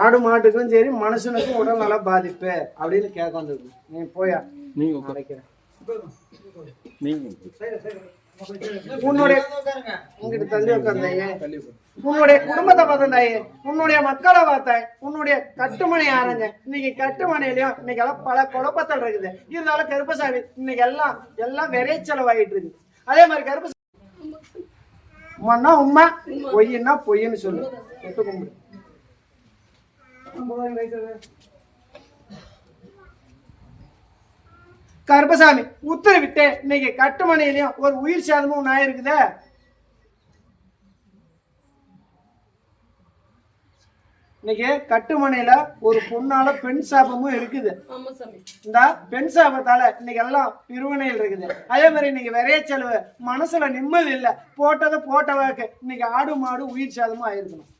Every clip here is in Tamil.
ஆடு மாட்டுக்கும் சரி மனுஷனுக்கும் உடல் நல பாதிப்பு அப்படின்னு கேட்க வந்திருக்கு நீ போயா? நீங்க உன்னுடைய உங்ககிட்ட தள்ளி உட்கார்ந்தாயே. உன்னுடைய குடும்பத்தை பார்த்தேன் உன்னுடைய மக்களை பார்த்தேன் உன்னுடைய கட்டுமணி ஆரஞ்ச இன்னைக்கு கட்டுமணியிலயும் இன்னைக்கு எல்லாம் பல குழப்பத்தில் இருக்குது. இருந்தாலும் கருப்பசாமி இன்னைக்கு எல்லாம் எல்லாம் விரை செலவாயிட்டு இருக்கு. அதே மாதிரி கருப்பசாமி உண்மைன்னா உண்மை பொய்னா பொய்ன்னு சொல்லு. தொட்டு கும்பிடு. கருப்பசாமி உத்தரவிட்டு இன்னைக்கு கட்டுமனையிலயும் ஒரு உயிர் சேதமும் ஒண்ணு ஆயிருக்குதே. இன்னைக்கு கட்டுமனையில ஒரு பொண்ணால பெண் சாபமும் இருக்குது. இந்த பெண் சாபத்தால இன்னைக்கு எல்லாம் பிரிவினையில் இருக்குது. அதே மாதிரி இன்னைக்கு விரைய செலவு மனசுல நிம்மதி இல்லை. போட்டதை போட்டவாக்கு இன்னைக்கு ஆடு மாடு உயிர் சேதமும் ஆயிருக்கணும்.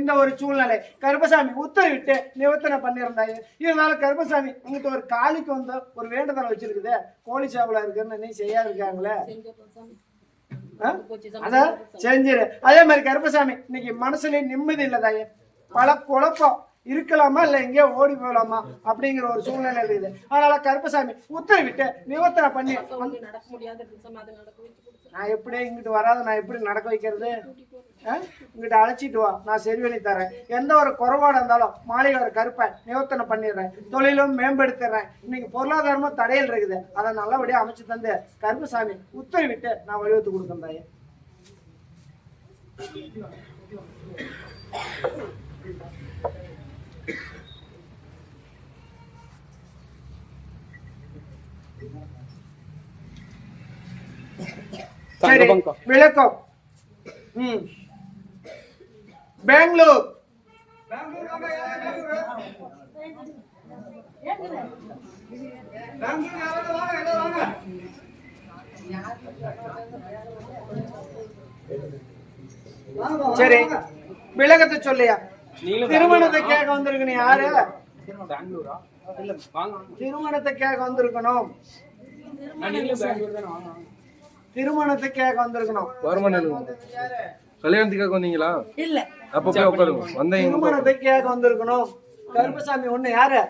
இந்த ஒரு சூழ்நிலை. கருப்பசாமி உத்தரவிட்டு நிவர்த்தனை பண்ணியிருந்தாங்க இருந்தாலும் கருப்பசாமி உங்ககிட்ட ஒரு காளிக்கு வந்து ஒரு வேண்டுதலை வச்சிருக்குது. கோழி சாவலா இருக்குன்னு நீ செய்யா இருக்காங்களே செஞ்சிடறோம் சாமி ஆ? போச்சு சாமி அத செஞ்சிரு. அதே மாதிரி கருப்பசாமி இன்னைக்கு மனசுலயே நிம்மதி இல்லை தாயே. பல குழப்பம். இருக்கலாமா இல்ல எங்கேயோ ஓடி போகலாமா அப்படிங்கிற ஒரு சூழ்நிலை இருக்குது. அதனால கருப்பசாமி உத்தரவிட்டு நிவர்த்தனை பண்ணி நான் எப்படி இங்கிட்டு வராத நான் எப்படி நடக்க வைக்கிறது? ஆ? இங்கிட்ட அழைச்சிட்டு வா. நான் சரி பண்ணி தரேன். எந்த ஒரு குறைபாடு இருந்தாலும் மாளிகை ஒரு கருப்பை நிவர்த்தனை பண்ணிடுறேன். தொழிலும் மேம்படுத்திடுறேன் இன்னைக்கு பொருளாதாரமும் தடையில் இருக்குது. அதை நல்லபடியா அமைச்சு தந்து கருப்பசாமி உத்தரவிட்டு நான் தாயே. சரி. விளக்கம். ம். பெங்களூர். சரி விளக்கத்தை சொல்லியா. திருமணத்தை கேட்க வந்திருக்கணும் யாரு? பெங்களூரா? இல்ல வாங்க திருமணத்தை கேட்க வந்திருக்கணும். திருமணத்தை கேட்க வந்திருக்கணும். வருமானம் கல்யாணத்துக்காக வந்தீங்களா? இல்ல. அப்ப போய் உட்காருங்க. வந்தீங்க கேட்க வந்திருக்கணும். கருப்பசாமி ஒண்ணு யாரு?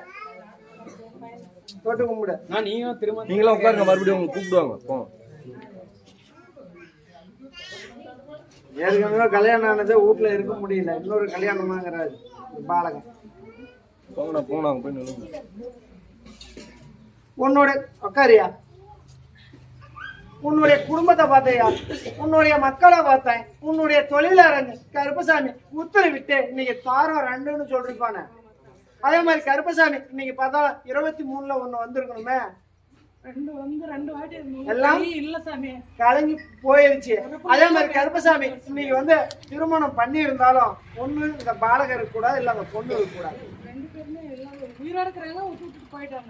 தொட்டு கும்பிடு. நான் நீங்க திரும்ப நீங்களும் உட்காருங்க மறுபடியும் உங்களை கூப்பிடுவாங்க. போங்க ஏற்கனவே கல்யாணம் ஆனது வீட்டுல இருக்க முடியல. இன்னொரு கல்யாணமாங்கிறாரு பாலகன். போங்கண்ணா போங்கண்ணா அங்க போய் நில்லுங்க. உன்னோட உக்காரியா உன்னுடைய குடும்பத்தை பார்த்தையா? உன்னுடைய மக்களை பார்த்தேன். உன்னுடைய தொழிலாளங்க கருப்பசாமி உத்தரவிட்டு இன்னைக்கு தாரம் ரெண்டுன்னு சொல்லிருப்பானே. அதே மாதிரி கருப்பசாமி இன்னைக்கு பார்த்தா இருபத்தி மூணுல ஒண்ணு வந்திருக்கணுமே. எல்லாம் இல்ல சாமி. கலங்கி போயிருச்சு. அதே மாதிரி கருப்பசாமி இன்னைக்கு வந்து திருமணம் பண்ணி இருந்தாலும் ஒண்ணு இந்த பாலகருக்கு கூட இல்ல அந்த பொண்ணுக்கு கூட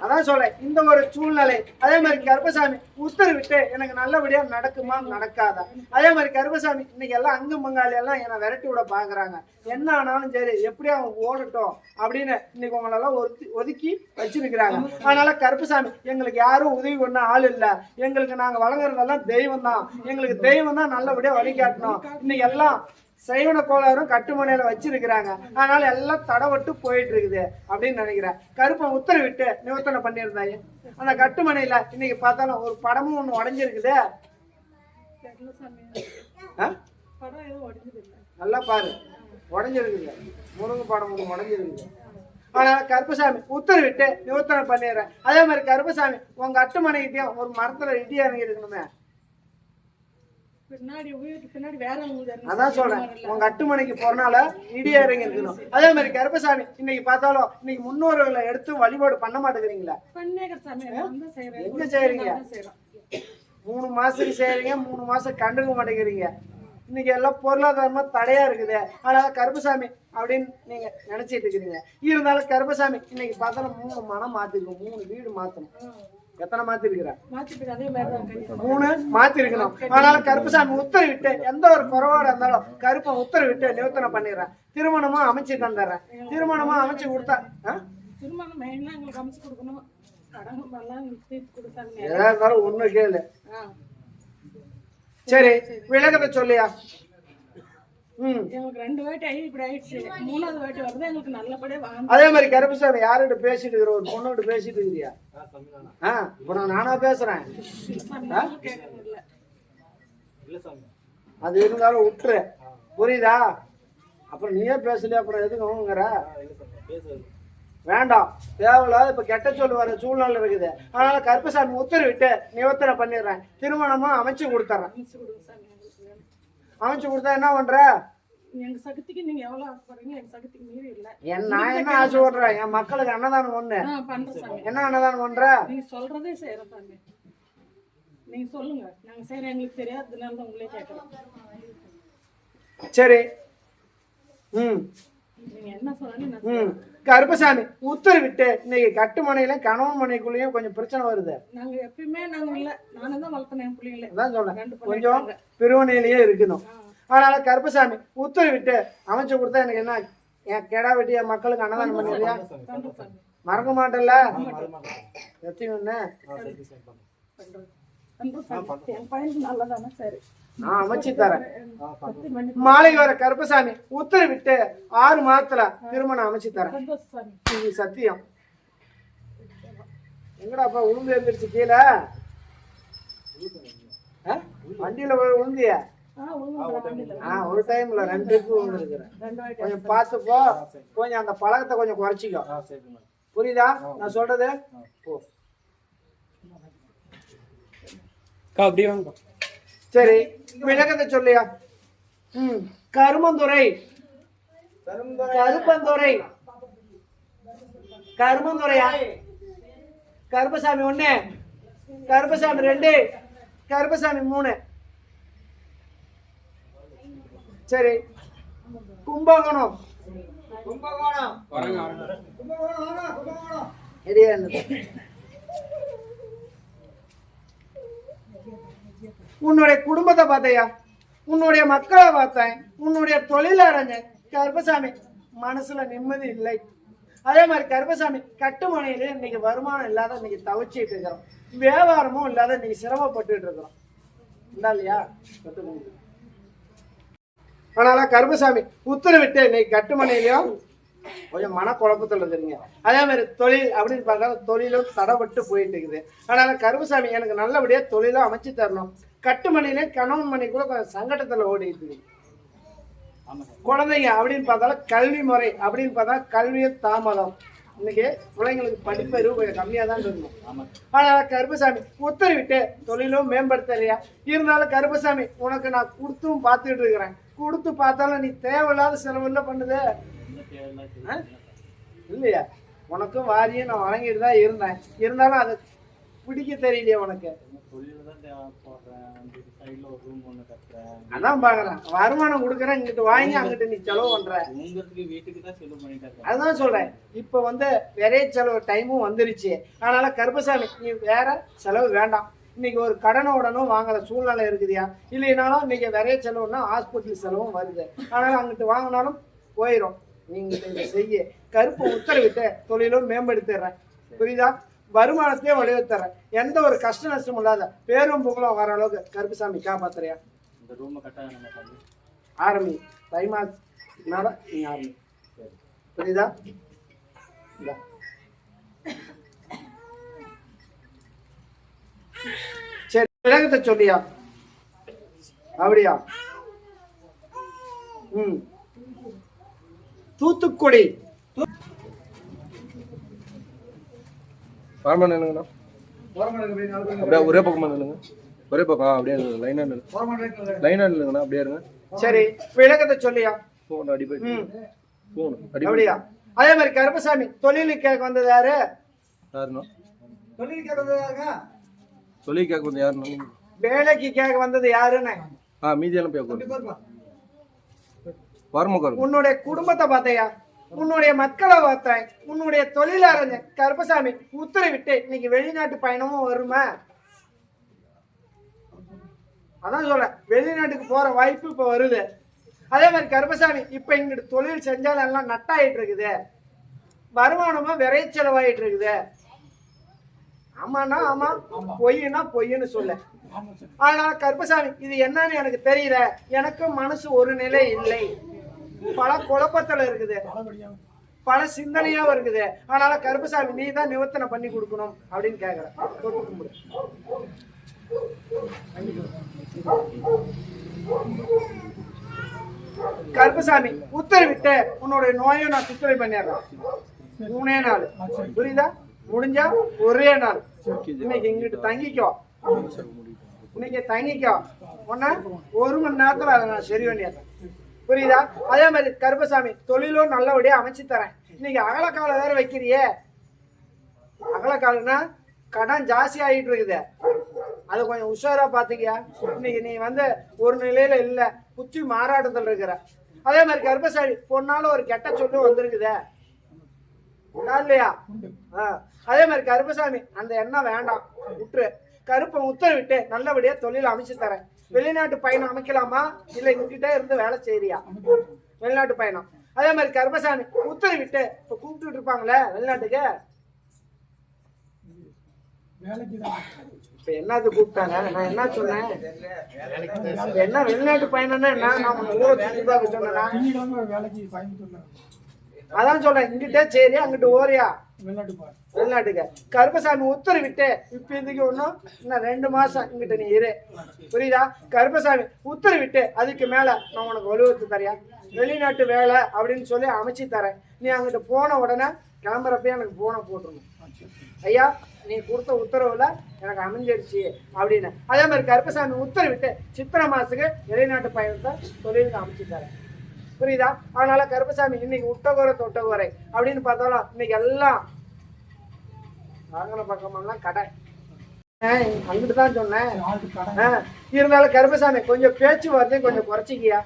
அதான் சொல்றேன் இந்த ஒரு சூழ்நிலை. அதே மாதிரி கருப்பசாமி உத்தரவிட்டு எனக்கு நல்லபடியா நடக்குமா? நடக்காதா? அதே மாதிரி கருப்பசாமி இன்னைக்கு எல்லாம் அங்கு மங்காளி எல்லாம் என்னை விரட்டி விட பாக்குறாங்க. என்ன ஆனாலும் சரி எப்படி அவன் ஓடட்டும் அப்படின்னு இன்னைக்கு உங்களெல்லாம் ஒதுக்கி ஒதுக்கி வச்சிருக்கிறாங்க. அதனால கருப்பசாமி எங்களுக்கு யாரும் உதவி பண்ண ஆள் இல்ல. எங்களுக்கு நாங்க வழங்குறதெல்லாம் தெய்வம் தான் எங்களுக்கு தெய்வம் தான் நல்லபடியா வழிகாட்டணும். இன்னைக்கு எல்லாம் சைவன கோளாறும் கட்டுமனையில வச்சிருக்கிறாங்க. அதனால எல்லாம் தடவட்டு போயிட்டு இருக்குது அப்படின்னு நினைக்கிறேன். கருப்பன் உத்தரவிட்டு நிவர்த்தனை பண்ணியிருந்தாங்க. அந்த கட்டுமனையில இன்னைக்கு பார்த்தாலும் ஒரு படமும் ஒண்ணு உடஞ்சிருக்குது. சாமி ஆ? படம் எதுவும் இல்லை நல்லா பாரு. உடஞ்சிருக்குங்க முருங்கு படம் ஒண்ணு உடஞ்சிருக்குது. அதனால கருப்பசாமி உத்தரவிட்டு நிவர்த்தனை பண்ணிடுறேன். அதே மாதிரி கருப்பசாமி உங்க கட்டுமனைக்கிட்டயும் ஒரு மரத்துல இடி இறங்கி இருக்கணுமே பின்னாடி வீட்டுக்கு பின்னாடி வேற வீடு இருக்கு அதான் சொல்றேன். உங்க அட்டுமணிக்கு போறனால இடி இறங்கி இருக்கணும் அதே மாதிரி கருப்பசாமி இன்னைக்கு பார்த்தாலும் இன்னைக்கு முன்னோர்களை எடுத்து வழிபாடு பண்ண மாட்டேங்கிறீங்களா? எங்க செய்றோம். மூணு மாசத்துக்கு செய்றீங்க மூணு மாசம் கண்டுக்க மாட்டேங்கிறீங்க. இன்னைக்கு எல்லாம் பொருளாதாரமா தடையா இருக்குது. அதனால கருப்பசாமி அப்படின்னு நீங்க நினைச்சிட்டு இருக்கிறீங்க. இருந்தாலும் கருப்பசாமி இன்னைக்கு பார்த்தாலும் மூணு மனம் மாத்திருக்கோம் மூணு வீடு மாத்தணும். எத்தனை மாத்திருக்கிற மூணு மாத்திருக்கணும். அதனால கருப்பசாமி உத்தரவிட்டு எந்த ஒரு குறைபாடு இருந்தாலும் கருப்பை உத்தரவிட்டு நிவர்த்தனை பண்ணிடுறேன். திருமணமா அமைச்சு தந்துடுறேன். திருமணமா அமைச்சு கொடுத்தா? திருமணம் எங்களுக்கு அமைச்சு கொடுக்கணும். ஒண்ணு கேளு. சரி விளக்கத்தை சொல்லியா? எங்களுக்கு ரெண்டு வாட்டி ஆகி இப்படி ஆயிடுச்சு. மூணாவது வாட்டி வருது எங்களுக்கு நல்லபடியா வாங்க. அதே மாதிரி கருப்பசாமி யார்கிட்ட பேசிட்டு இருக்கிற ஒரு பொண்ணோட பேசிட்டு இருக்கிறியா? ஆ இப்போ நான் நானா பேசுறேன். அது இருந்தாலும் விட்டுரு. புரியுதா? அப்புறம் நீயே பேசலையா? அப்புறம் எதுக்கு அவங்கிற வேண்டாம். தேவையில்லாத இப்ப கெட்ட சொல் வர சூழ்நிலை இருக்குது. அதனால கருப்பசாமி உத்தரவிட்டு நிவர்த்தனை பண்ணிடுறேன். திருமணமும் அமைச்சு வேணும். அமைச்சு கொடுத்தா என்ன பண்ற? எங்க சக்திக்கு நீங்க எவ்வளவு ஆசைப்படுறீங்க எங்க சக்திக்கு மீறி இல்ல. என் நான் என்ன ஆசைப்படுறேன் என் மக்களுக்கு அன்னதானம் ஒண்ணு. என்ன அன்னதானம் பண்ற நீங்க சொல்றதே செய்யறோம் சாமி. நீங்க சொல்லுங்க. நாங்க செய்யறோம் எங்களுக்கு தெரியாததுனால தான் உங்களே கேட்கறோம் சரி. ம். நீங்க என்ன நான் ம். கருப்பசாமி உத்தரவிட்டு இன்னைக்கு கட்டுமனையில கணவன் மனைக்குள்ளேயும் கொஞ்சம் பிரச்சனை வருது. நாங்க எப்பயுமே நாங்க இல்ல. நானும் தான் வளர்த்தேன் என் பிள்ளைங்கள. அதான் சொல்றேன். கொஞ்சம் பிரிவினையிலேயே இருக்கணும். அதனால கருப்பசாமி உத்தரவிட்டு அமைச்சு கொடுத்தா எனக்கு என்ன? என் கெடா வெட்டி என் மக்களுக்கு அன்னதானம் பண்ணுறியா மறக்க பையனுக்கு நல்லதானே சரி. நான் அமைச்சு தரேன். மாலை வர கருப்பசாமி உத்தரவிட்டு ஆறு மாதத்துல திருமணம் அமைச்சு தரேன். சத்தியம். எங்கடாப்பா உளுந்து எழுந்திருச்சு கீழே? ஆ? வண்டியில போய் உளுந்திய? ஒரு டைம்ல. ரெண்டு ட்ரிப்பு விழுந்துருக்குறேன் ரெண்டு வாட்டி கொஞ்சம் பார்த்துப்போ கொஞ்சம் அந்த பழக்கத்தை கொஞ்சம் குறைச்சிக்கோ. புரியுதா? நான் சொல்றது? போ. அப்படியே வாங்க சரி விளக்கத்தை சொல்லியா? ம் கருமந்துரை கருப்பந்துரை கருமந்துரையா கருப்பசாமி ஒண்ணு கருப்பசாமி ரெண்டு கருப்பசாமி மூணு. சரி. கும்பகோணம். இருந்தது. உன்னுடைய குடும்பத்தை பார்த்தையா? உன்னுடைய மக்களை பார்த்தேன் உன்னுடைய தொழில் அடைஞ்சேன். கருப்பசாமி மனசுல நிம்மதி இல்லை. அதே மாதிரி கருப்பசாமி கட்டுமனையிலே இன்னைக்கு வருமானம் இல்லாத இன்னைக்கு தவிச்சிட்டு இருக்கிறோம். வியாபாரமும் இல்லாத இன்னைக்கு சிரமப்பட்டுட்டு இருக்கிறோம். இல்லையா? அதனால கருப்பசாமி உத்தரவிட்டு இன்னைக்கு கட்டுமனையிலையும் கொஞ்சம் மனக்குழப்பத்தில் இருக்கிறீங்க அதே மாதிரி தொழில் அப்படின்னு பார்த்தா தொழிலும் தடப்பட்டு போயிட்டு இருக்குது. அதனால கருப்பசாமி எனக்கு நல்லபடியாக தொழிலும் அமைச்சு தரணும். கட்டுமணியிலே கணவன் மணி கூட கொஞ்சம் சங்கடத்தில் ஓடிட்டு இருக்குது குழந்தைங்க அப்படின்னு பார்த்தாலும் கல்வி முறை அப்படின்னு பார்த்தா கல்வியும் தாமதம். இன்னைக்கு பிள்ளைங்களுக்கு படிப்பறிவு கொஞ்சம் கம்மியாக தான் இருக்கும் ஆனால் கருப்பசாமி உத்தரவிட்டு தொழிலும் மேம்படுத்தலையா? இருந்தாலும் கருப்பசாமி உனக்கு நான் கொடுத்தும் பார்த்துட்டு இருக்கிறேன். கொடுத்து பார்த்தாலும் நீ தேவையில்லாத செலவுல பண்ணுது? இல்லையா? உனக்கும் வாரியும் நான் வழங்கிட்டு தான் இருந்தேன். இருந்தாலும் அது பிடிக்க தெரியலையே உனக்கு. அதான் பாக்குறேன். வருமானம் கொடுக்குறேன் இங்கிட்டு வாங்கி அங்கிட்டு நீ செலவு பண்ற. அதுதான் சொல்றேன். இப்போ வந்து விரைய செலவு டைமும் வந்துருச்சு. அதனால கருப்பசாமி நீ வேற செலவு வேண்டாம். இன்னைக்கு ஒரு கடனோடனும் வாங்குற சூழ்நிலை இருக்குதுயா? இல்லைனாலும் இன்னைக்கு விரைய செலவுனா ஹாஸ்பிட்டல் செலவும் வருது. அதனால அங்கிட்டு வாங்கினாலும் போயிடும் நீங்க இதை செய்ய. கருப்பு உத்தரவிட்டு தொழிலும் மேம்படுத்திடுறேன். புரியுதா? வருமானத்தையும் வடிவத்தர்றேன் எந்த ஒரு கஷ்ட நஷ்டம் இல்லாத பேரும் புகழும் வர அளவுக்கு கருப்புசாமி காப்பாத்துறியா? இந்த ரூமை ஆரம்பி தை மாசம் நீ ஆரம்பி. புரியுதா இந்தா. சரி விலகத்தை சொல்லியா? அப்படியா? ம். தூத்துக்குடி. அப்படியே ஒரே பக்கமா நில்லுங்க. ஒரே பக்கம் அப்படியே லைனா நில்லுங்க. லைனா நில்லுங்கண்ணா அப்படியே இருங்க. சரி விளக்கத்தை சொல்லியா? போன் அடிப்பை ம். போன் அடி அப்படியா? அதே மாதிரி கருப்பசாமி தொழிலுக்கு கேட்க வந்தது யாரு? யாருண்ணா? தொழிலுக்கு கேட்க வந்தது யாருங்க? சொல்லி கேட்க வந்து நீங்க? வேலைக்கு கேட்க வந்தது யாருன்னு? ஆ மீதியெல்லாம் பேக்க வரமா உட்காருங்க உன்னுடைய குடும்பத்தை பார்த்தையா? உன்னுடைய மக்களை பார்த்தேன் உன்னுடைய தொழிலாளர் கருப்பசாமி உத்தரவிட்டு இன்னைக்கு வெளிநாட்டு பயணமும் வருமா? அதான் சொல்றேன். வெளிநாட்டுக்கு போற வாய்ப்பு இப்ப வருது. அதே மாதிரி கருப்பசாமி இப்ப இங்கிட்டு தொழில் செஞ்சாலும் எல்லாம் நட்டாயிட்டு இருக்குது. வருமானமும் விரை செலவாயிட்டு இருக்குது. ஆமாண்ணா ஆமா பொய்னா பொய்ன்னு சொல்ல. ஆனா கருப்பசாமி இது என்னன்னு எனக்கு தெரியல. எனக்கும் மனசு ஒரு நிலை இல்லை. பல குழப்பத்துல இருக்குது. பல சிந்தனையாவும் இருக்குது. அதனால கருப்பசாமி நீ தான் நிவர்த்தனை பண்ணி கொடுக்கணும் அப்படின்னு கும்பிடு கருப்பசாமி உத்தரவிட்டு உன்னுடைய நோயை நான் சுத்தரை பண்ணிடுறேன். மூணே நாள். புரியுதா? முடிஞ்சா ஒரே நாள். இன்னைக்கு இங்கிட்டு தங்கிக்கோ. இன்னைக்கு தங்கிக்கோ. உன்ன ஒரு மணி நேரத்துல அதை நான் சரி பண்ணிடுறேன். புரியுதா? அதே மாதிரி கருப்பசாமி தொழிலும் நல்லபடியா அமைச்சு தரேன். இன்னைக்கு அகலக்கால வேற வைக்கிறியே. அகலக்காலுன்னா கடன் ஜாஸ்தி ஆகிட்டு இருக்குது. அதை கொஞ்சம் உஷாரா பாத்துக்கியா? இன்னைக்கு நீ வந்து ஒரு நிலையில இல்ல புத்தி மாறாட்டத்தில் இருக்கிற. அதே மாதிரி கருப்பசாமி பொண்ணால ஒரு கெட்ட சொல்லு வந்திருக்குதே. இல்லையா? ஆ. அதே மாதிரி கருப்பசாமி அந்த எண்ணம் வேண்டாம். விட்டுரு. கருப்பை உத்தரவிட்டு நல்லபடியா தொழில் அமைச்சு தரேன். வெளிநாட்டு பயணம் அமைக்கலாமா? இல்ல இங்கிட்ட இருந்து வேலை செய்யறியா வெளிநாட்டு பயணம். அதே மாதிரி கருப்பசாமி உத்தரவிட்டு இப்ப கூப்பிட்டு இருப்பாங்களே வெளிநாட்டுக்கு? இப்ப என்னது கூப்பிட்டாங்க? நான் என்ன சொன்னேன்? என்ன வெளிநாட்டு பயணம்னா என்ன? நான் ஊரை அதான் சொல்றேன் இங்கிட்டே சரி அங்கிட்டு ஓரியா. வெளிநாட்டுக்கு கருப்பசாமி உத்தரவிட்டு இப்ப இதுக்கு ஒண்ணும் இன்னும் ரெண்டு மாசம் இங்கிட்ட நீ இரு. புரியுதா? கருப்பசாமி உத்தரவிட்டு அதுக்கு மேல நான் உனக்கு வலுவத்து தரியா வெளிநாட்டு வேலை அப்படின்னு சொல்லி அமைச்சு தரேன். நீ அங்கிட்டு போன உடனே கிளம்புறப்ப எனக்கு போனை போட்டுருணும். ஐயா நீ கொடுத்த உத்தரவுல எனக்கு அமைஞ்சிருச்சு அப்படின்னு. அதே மாதிரி கருப்பசாமி உத்தரவிட்டு சித்திரை மாசத்துக்கு வெளிநாட்டு பயணத்தை தொழிலுக்கு அமைச்சு தரேன். புரியுதா? அதனால கருப்பசாமி இன்னைக்கு உட்டகோரை தொட்டகோரை அப்படின்னு பார்த்தாலும் இன்னைக்கு எல்லாம் வாங்கின பக்கமெல்லாம் கடை. ஆஹ் அங்கிட்டு தான் சொன்னேன். இருந்தாலும் கருப்பசாமி கொஞ்சம் பேச்சு வார்த்தை கொஞ்சம் குறைச்சிக்கியா?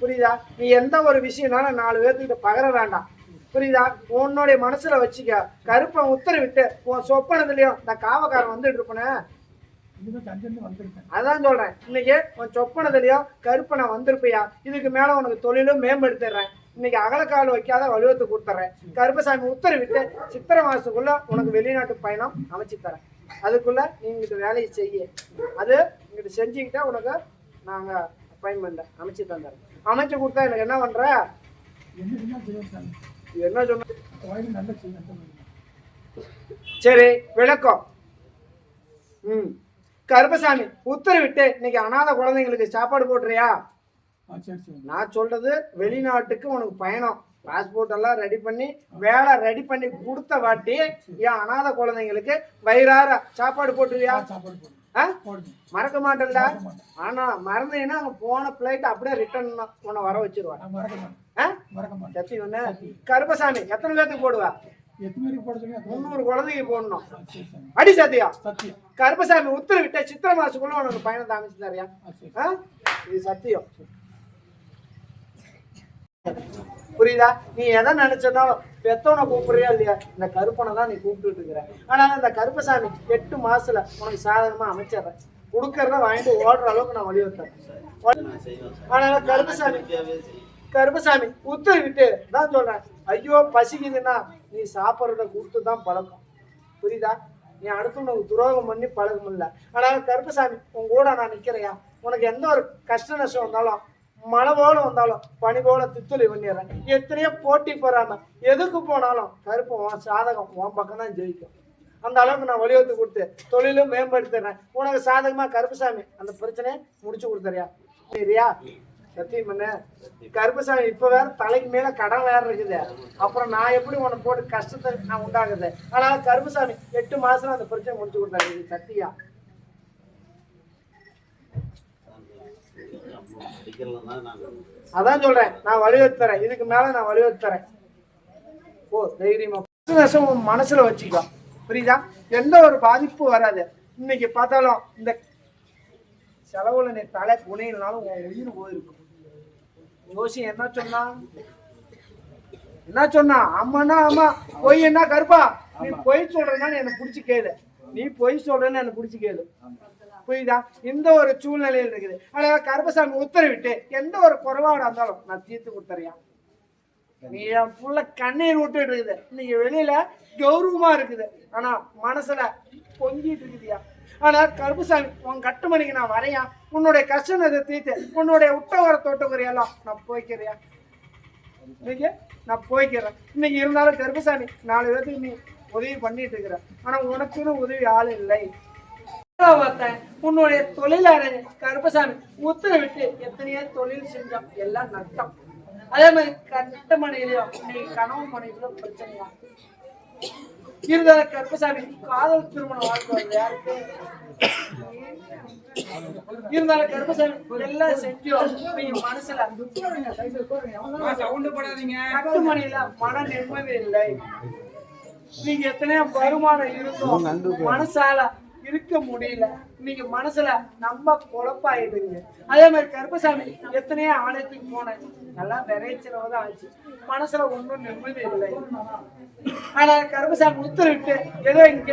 புரியுதா? நீ எந்த ஒரு விஷயம்னாலும் நாலு பேர்த்துக்கிட்ட பகர வேண்டாம். புரியுதா? உன்னுடைய மனசுல வச்சுக்க. கருப்பை உத்தரவிட்டு உன் சொப்பனத்துலயும் இந்த காவக்காரன் வந்துட்டு இருப்பனே. அதான் சொல்றேன். இன்னைக்கு உன் சொப்பனதுலயோ கருப்பனை வந்திருப்பியா? இதுக்கு மேல உனக்கு தொழிலும் மேம்படுத்திடுறேன். இன்னைக்கு அகலக்கால் வைக்காத வலுவத்தை கொடுத்துறேன் கருப்பசாமி உத்தரவிட்டு சித்திரை மாசத்துக்குள்ள உனக்கு வெளிநாட்டு பயணம் அமைச்சு தரேன் அதுக்குள்ள நீ இங்கிட்ட வேலையை செய்ய. அது இங்கிட்ட செஞ்சுக்கிட்டா உனக்கு நாங்க அப்பாயின்மெண்ட் அமைச்சு தந்துடுறேன் அமைச்சு கொடுத்தா எனக்கு என்ன பண்ற? என்ன சொன்ன? சரி விளக்கம். ம். கருப்பசாமி உத்தரவிட்டு இன்னைக்கு அனாதை குழந்தைங்களுக்கு சாப்பாடு போட்டுறியா? நான் சொல்றது வெளிநாட்டுக்கு உனக்கு பயணம். பாஸ்போர்ட் எல்லாம் ரெடி பண்ணி வேலை ரெடி பண்ணி கொடுத்த வாட்டி என் அனாதை குழந்தைங்களுக்கு வயிறார சாப்பாடு போட்டுருவியா? மறக்க மாட்டேன்ல? ஆனா மறந்தீங்கன்னா அங்க போன பிளைட் அப்படியே ரிட்டர்ன் உன்னை வர ஒண்ணு கருப்பசாமி எத்தனை பேத்துக்கு போடுவா? முந்நூறு குழந்தைக்கு போடணும். அடி சத்தியா? கருப்பசாமி உத்தரவிட்ட சித்திரை மாசத்துக்குள்ள உனக்கு பயணத்தை அமைச்சு தரியா? இது சத்தியம். புரியுதா? நீ எதை நினைச்சனாலும் பெத்தவனை கூப்பிடுறியா இல்லையா? இந்த கருப்பனை தான் நீ கூப்பிட்டு இருக்கிற. ஆனா இந்த கருப்பசாமி எட்டு மாசத்துல உனக்கு சாதகமா அமைச்சிடுறேன். கொடுக்கறத வாங்கிட்டு ஓடுற அளவுக்கு நான் வலியுறுத்தேன் ஆனா கருப்பசாமி கருப்பசாமி உத்தரவிட்டு தான் சொல்றேன். ஐயோ பசிக்குதுன்னா நீ சாப்பிட்றத கொடுத்து தான் பழக்கம். புரியுதா? நீ அடுத்தவனுக்கு துரோகம் பண்ணி பழகம் இல்லை. ஆனால் கருப்பசாமி உன் கூட நான் நிற்கிறையா உனக்கு எந்த ஒரு கஷ்ட நஷ்டம் வந்தாலும் மழை போல வந்தாலும் பனி போல தித்துளி பண்ணிடுறேன். எத்தனையோ போட்டி போறாங்க. எதுக்கு போனாலும் கருப்பு உன் சாதகம் உன் பக்கம் தான் ஜெயிக்கும். அந்த அளவுக்கு நான் வலியுறுத்தி கொடுத்து தொழிலும் மேம்படுத்துறேன் உனக்கு சாதகமா கருப்புசாமி அந்த பிரச்சனையை முடிச்சு கொடுத்துறியா சரியா? சத்தியம் பண்ண கருப்பசாமி இப்ப வேற தலைக்கு மேல கடன் வேற இருக்குது. அப்புறம் நான் எப்படி உன்னை போட்டு கஷ்டத்தை நான் உண்டாகுது ஆனா கருப்பசாமி எட்டு மாசம் அந்த பிரச்சனை முடிச்சு கொடுத்தாரு இது சத்தியா? அதான் சொல்றேன் நான் வலியுறுத்துறேன் இதுக்கு மேல நான் வலியுறுத்துறேன் ஓ தைரியமா. வருஷம் உன் மனசுல வச்சுக்கோ. புரியுதா? எந்த ஒரு பாதிப்பும் வராது. இன்னைக்கு பார்த்தாலும் இந்த செலவுல நீ தலை குனையினாலும் உன் உயிர் போயிருக்கும். யோசி என்ன சொன்னா? என்ன சொன்னா? ஆமாண்ணா ஆமா பொய் என்ன கருப்பா? நீ பொய் சொல்றேன்னா எனக்கு பிடிச்சி கேளு. நீ பொய் சொல்றேன்னு எனக்கு பிடிச்சி கேளு. புரியுதா? இந்த ஒரு சூழ்நிலையில் இருக்குது. அதனால கருப்பசாமி உத்தரவிட்டு எந்த ஒரு குறைபாடா இருந்தாலும் நான் தீர்த்து கொடுத்துறியா நீ என் புள்ள கண்ணீர் விட்டுட்டு இருக்குது. இன்னைக்கு வெளியில கௌரவமா இருக்குது. ஆனா மனசுல பொங்கிட்டு இருக்குதியா? ஆனா கருப்புசாமி உன் கட்டுமணிக்கு நான் வரையா? உன்னுடைய கஷ்டத்தை தீர்த்து உன்னுடைய உட்டவர தோட்டக்குறையெல்லாம் நான் போய்க்கிறியா இன்னைக்கு நான் போய்க்கிறேன். இன்னைக்கு இருந்தாலும் கருப்புசாமி நாலு பேருக்கு நீ உதவி பண்ணிட்டு இருக்கிற. ஆனா உனக்குன்னு உதவி ஆள் இல்லை. பார்த்தேன் உன்னுடைய தொழிலாளர் கருப்பசாமி உத்தரவிட்டு எத்தனையோ தொழில் செஞ்சோம் எல்லாம் நட்டம். அதே மாதிரி கட்ட மனையிலையும் இன்னைக்கு கனவு மனைவிலும் பிரச்சனையா இருந்தாலும் கருப்பசாமி காதல் திருமணம் வாழ்க்கை யாருக்கு? இருந்தாலும் கருப்பசாமி எல்லாம் செஞ்சோம். நீங்க மனசுல சவுண்ட் போடாதீங்க. கட்டுமணியில மன நிம்மதி இல்லை. நீங்க எத்தனையோ வருமானம் இருந்தோம். மனசால இருக்க முடியல. நீங்க மனசுல நம்ம குழப்பாயிடுங்க. அதே மாதிரி கருப்பசாமி எத்தனையோ ஆலயத்துக்கு போனேன். நல்லா விரைச்சலவு தான் ஆச்சு. மனசுல ஒன்றும் நிம்மதி இல்லை. ஆனா கருப்பசாமி உத்தரவிட்டு ஏதோ இங்க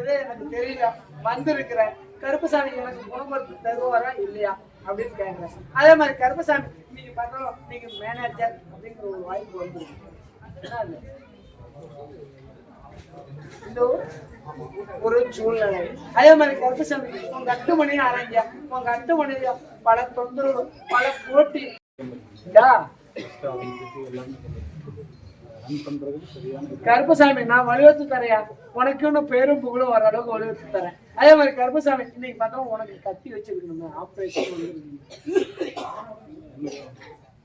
ஏதோ எனக்கு தெரியல வந்திருக்கிறேன். கருப்பசாமி எனக்கு குணப்படுத்தி தருவாரா இல்லையா அப்படின்னு கேட்குறேன் அதே மாதிரி கருப்பசாமி நீங்க பண்றோம் நீங்க மேனேஜர் அப்படிங்கிற ஒரு வாய்ப்பு வந்து இந்த ஒரு சூழ்நிலை. அதே மாதிரி கருப்பசாமி உங்க அட்டு அட்டுமணி அரைங்க உங்க அட்டுமணியில பல தொந்தரவு பல போட்டி கருப்பசாமி நான் வலியுறுத்தி தரையா உனக்கு இன்னும் பேரும் புகழும் ஓரளவுக்கு வலியுறுத்தி தரேன். அதே மாதிரி கருப்பசாமி இன்னைக்கு பார்த்தா உனக்கு கத்தி வச்சிருக்கணும் ஆப்ரேஷன்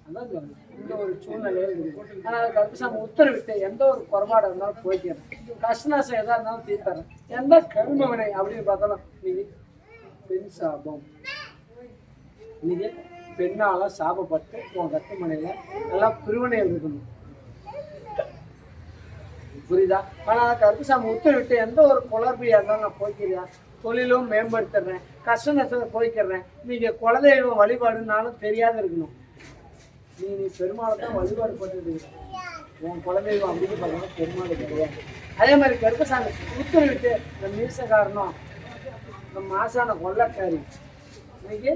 அதான் இந்த ஒரு சூழ்நிலையில இருக்கு அதனால கருப்பசாமி உத்தரவிட்டு எந்த ஒரு குறைபாடு இருந்தாலும் போய்க்கிறேன் கஷ்டநாசம் எதா இருந்தாலும் தீர்த்தரேன் எந்த கரும வினை அப்படின்னு பார்த்தாலும் நீங்க பெண் சாபம். நீங்க பெண்ணால சாபப்பட்டு உன் கட்டுமனையில நல்லா பிரிவினை இருக்கணும். புரியுதா? ஆனால் கருப்புசாமி உத்தரவிட்டு எந்த ஒரு குழப்பியா இருந்தாலும் நான் போய்க்கிறேன். தொழிலும் மேம்படுத்துறேன். கஷ்ட நஷ்டத்தை போய்க்கிறேன். நீங்க குலதெய்வம் வழிபாடுனாலும் தெரியாத இருக்கணும். நீ நீ பெருமாளை தான் வழிபாடு பண்ணிட்டு உன் குலதெய்வம் அப்படின்னு பார்த்தா பெருமாள் கிடையாது. அதே மாதிரி கருப்பசாமி உத்தரவிட்டு இந்த மீசக்காரனும் இந்த மாசான கொள்ளக்காரி இன்னைக்கு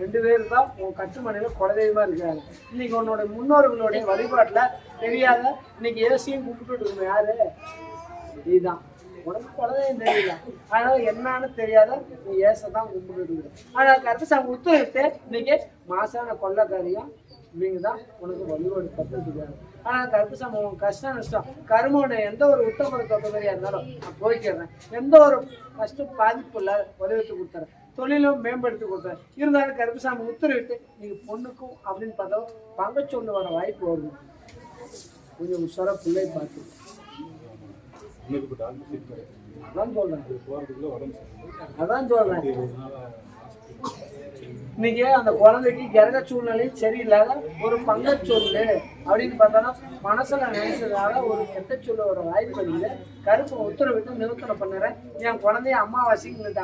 ரெண்டு பேரும் தான் உன் கட்டுமனையில் குலதெய்வமாக இருக்காங்க. இன்னைக்கு உன்னோட முன்னோர்களுடைய வழிபாட்டில் தெரியாத இன்னைக்கு ஏசியும் கும்பிட்டு இருக்கணும் யாரு? நீதான். உனக்கு குலதெய்வம் தெரியல. அதனால என்னன்னு தெரியாத நீ ஏச தான் கும்பிட்டு இருக்க. ஆனா கருப்பசாமி உத்தரவிட்டு இன்னைக்கு மாசான கொள்ளக்காரியும் நீங்க தான் உனக்கு வழிபாடு கற்றுக்கிறாங்க ஆனா சம்பவம் உன் கஷ்டம் நஷ்டம் கருமோட எந்த ஒரு உத்தமர தொட்டவரியா இருந்தாலும் நான் போய்க்கிறேன். எந்த ஒரு கஷ்டம் பாதிப்பு இல்லாத உதவிட்டு கொடுத்துறேன். தொழிலும் மேம்படுத்தி கொடுத்தேன் இருந்தாலும் கருப்பசாமி உத்தரவிட்டு நீங்க பொண்ணுக்கும் அப்படின்னு பார்த்தா பங்கச்சொல்லு வர வாய்ப்பு வருது. கொஞ்சம் உஷாரா பிள்ளை பார்த்து. அதான் சொல்றேன். அதான் சொல்றேன். இன்னைக்கு அந்த குழந்தைக்கு கிரக சூழ்நிலையும் சரியில்லாத ஒரு பங்கச்சொல்லு அப்படின்னு பார்த்தோன்னா மனசுல நினைச்சதால ஒரு கெட்ட சொல்ல ஒரு வாய்ப்பு இல்லை. கருப்பு உத்தரவிட்டு நிவர்த்தனை பண்ணுறேன். என் குழந்தைய அம்மாவாசைக்கு இங்கிட்ட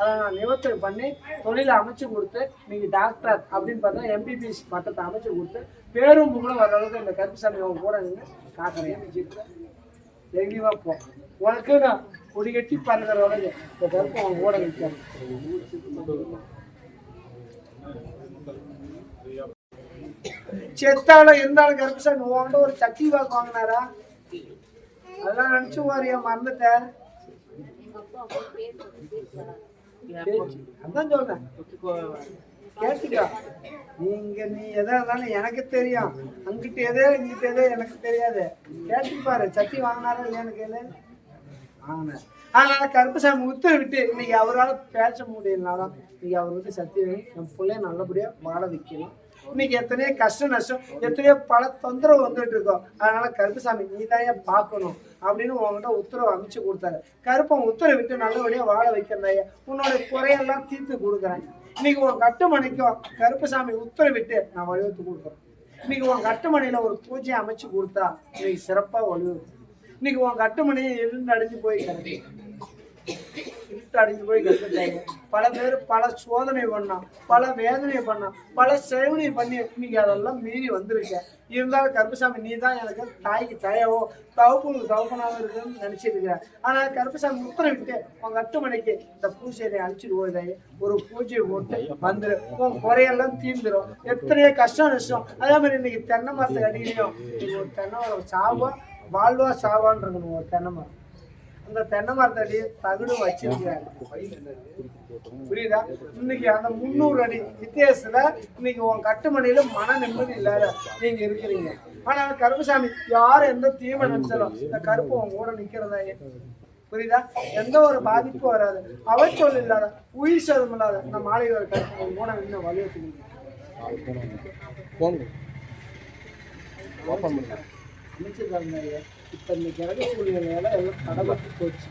அதை நான் நிவர்த்தனை பண்ணி தொழிலை அமைச்சு கொடுத்து நீங்க டாக்டர் அப்படின்னு பார்த்தா எம்பிபிஎஸ் பட்டத்தை அமைச்சு கொடுத்து பேரும் புகழும் வர அளவுக்கு இந்த கருப்புசாமி அவங்க கூட நின்று காக்கிறேன். தைரியமா போ. உனக்கு நான் கொடி கட்டி பறக்கிற அளவுக்கு இந்த கருப்பு அவன் கூட நிற்கிறேன் செத்தாலும் இருந்தாலும் கருப்புசாமி உன்கிட்ட ஒரு சட்டி வாக்கு வாங்கினாரா? அதெல்லாம் நினைச்சு வாரியா என் பேச்சு. அதான் சொல்றேன். கேட்டுக்கா. நீங்க நீ எதா இருந்தாலும் எனக்கு தெரியும். அங்கிட்டு எதே இங்கிட்டு எதே எனக்கு தெரியாது. கேட்டு பாரு சட்டி வாங்கினாரா இல்லையானு கேளு. வாங்கினேன். அதனால கருப்பசாமி உத்தரவிட்டு இன்னைக்கு அவரால் பேச முடியலனாலும் இன்னைக்கு அவர் வந்து சத்தியம் நம்ம பிள்ளைய நல்லபடியா வாழ வைக்கணும் இன்னைக்கு எத்தனையோ கஷ்ட நஷ்டம் எத்தனையோ பல தொந்தரவு வந்துட்டு இருக்கோம். அதனால கருப்பசாமி நீ தான் பார்க்கணும் அப்படின்னு உங்ககிட்ட உத்தரவு அமைச்சு கொடுத்தாரு. கருப்பன் உத்தரவிட்டு நல்லபடியா வாழ வைக்கிறதாயா உன்னோட குறையெல்லாம் தீர்த்து கொடுக்குறேன். இன்னைக்கு உன் கட்டுமணிக்கும் கருப்பசாமி உத்தரவிட்டு நான் வலியுறுத்தி கொடுக்குறேன். இன்னைக்கு உன் கட்டுமணியில ஒரு பூஜை அமைச்சு கொடுத்தா இன்னைக்கு சிறப்பா வலியுறுத்தும். இன்னைக்கு உன் கட்டுமணியை எழுந்து அடைஞ்சு போய் கிடைக்கும் இழுத்து அடைஞ்சு போய் கற்றுட்டாங்க பல பேர் பல சோதனை பண்ணான் பல வேதனை பண்ணான் பல சேவனை பண்ணி நீங்க அதெல்லாம் மீறி வந்திருக்க இருந்தாலும் கருப்பசாமி நீ தான் எனக்கு தாய்க்கு தாயாவோ தவப்புனுக்கு தவப்பனாவோ இருக்குன்னு நினைச்சிட்டு ஆனா கருப்பசாமி உத்தரவிட்டு எட்டு மணிக்கு இந்த பூசையை அழிச்சிட்டு போயதாயே ஒரு பூஜையை போட்டு வந்துரு. உன் குறையெல்லாம் தீர்ந்துடும் எத்தனையோ கஷ்டம் நஷ்டம். அதே மாதிரி இன்னைக்கு தென்னை மரத்தை அடிக்கலையும் இன்னைக்கு ஒரு தென்னை சாவா வாழ்வா சாவான்றது ஒரு தென்னை மரம். அந்த தென்னை மரத்தடி தகுடு வச்சிருக்காரு புரியுதா? இன்னைக்கு அந்த முந்நூறு அடி வித்தியாசத்துல இன்னைக்கு உன் கட்டுமணியில மன நிம்மதி இல்லாத நீங்க இருக்கிறீங்க. ஆனா கருப்புசாமி யாரும் எந்த தீமை நினைச்சாலும் இந்த கருப்பு உன் கூட நிக்கிறதா புரியுதா? எந்த ஒரு பாதிப்பும் வராது. அவச்சொல் இல்லாத உயிர் சேதம் இல்லாத இந்த மாளிகை ஒரு கருப்பு உன் கூட இன்னும் பண்ணுங்க அமைச்சர் இப்ப இந்த கிழக்கு சூழ்நிலையால எல்லாம் தடப்பட்டு போச்சு